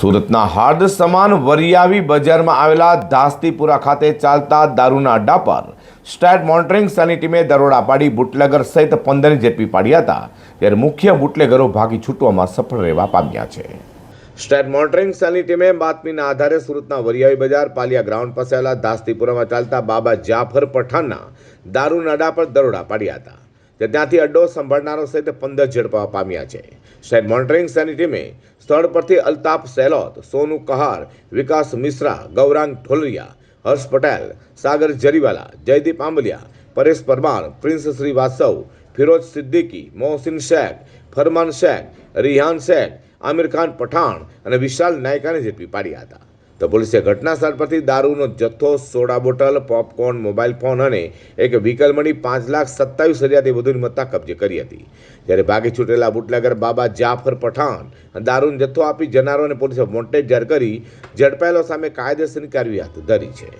સુરતના હાર્દ સમાન વરિયાવી બજારમાં આવેલા દાસ્તીપુરા ખાતે ચાલતા દારૂના અડ્ડા પર સ્ટેટ મોનિટરિંગ સેલની ટીમે દરોડા પાડી બુટલેગર સહિત પંદરની ઝડપી પાડ્યા હતા ત્યારે મુખ્ય બુટલેગરો ભાગી છૂટવામાં સફળ રહેવા પામ્યા છે. સ્ટેટ મોનિટરિંગ સેલની ટીમે બાતમીના આધારે સુરતના વરિયાવી બજાર પાલિયા ગ્રાઉન્ડ પાસે આવેલા ધાસ્તીપુરામાં ચાલતા બાબા જાફર પઠાણના દારૂના અડ્ડા પર દરોડા પાડ્યા હતા ત્યાંથી અડ્ડો સંભાળનારો સહિત પંદર ઝડપવા પામ્યા છે. સ્ટેટ મોનિટરિંગ સેલની ટીમે સ્થળ પરથી અલ્તાફ સેલોત સોનુ કહાર, વિકાસ મિશ્રા, ગૌરાંગ ઢોલરિયા, હર્ષ પટેલ, સાગર જરીવાલા, જયદીપ આંબલિયા, પરેશ પરમાર, પ્રિન્સ શ્રીવાસ્તવ ફિરોજ સિદ્દીકી, મોહસિન શેખ, ફરમાન શેખ, રિહાન શેખ, આમિર ખાન પઠાણ અને વિશાલ નાયકાને ઝડપી પાડ્યા હતા. તો પોલીસે ઘટના સ્થળ પરથી દારૂનો જથ્થો, soda bottle, popcorn, mobile phone અને એક વ્હીકલ મળી પાંચ લાખ સત્તાવીસ હજારથી વધુની મત્તા કબજે કરી હતી. જ્યારે ભાગી છૂટેલા બુટલેગર બાબા જાફર પઠાણ દારૂનો જથ્થો આપી જનારોને પોલીસે વોન્ટેજ જાહેર કરી ઝડપાયેલો સામે કાયદેસરની કાર્યવાહી હાથ ધરી છે.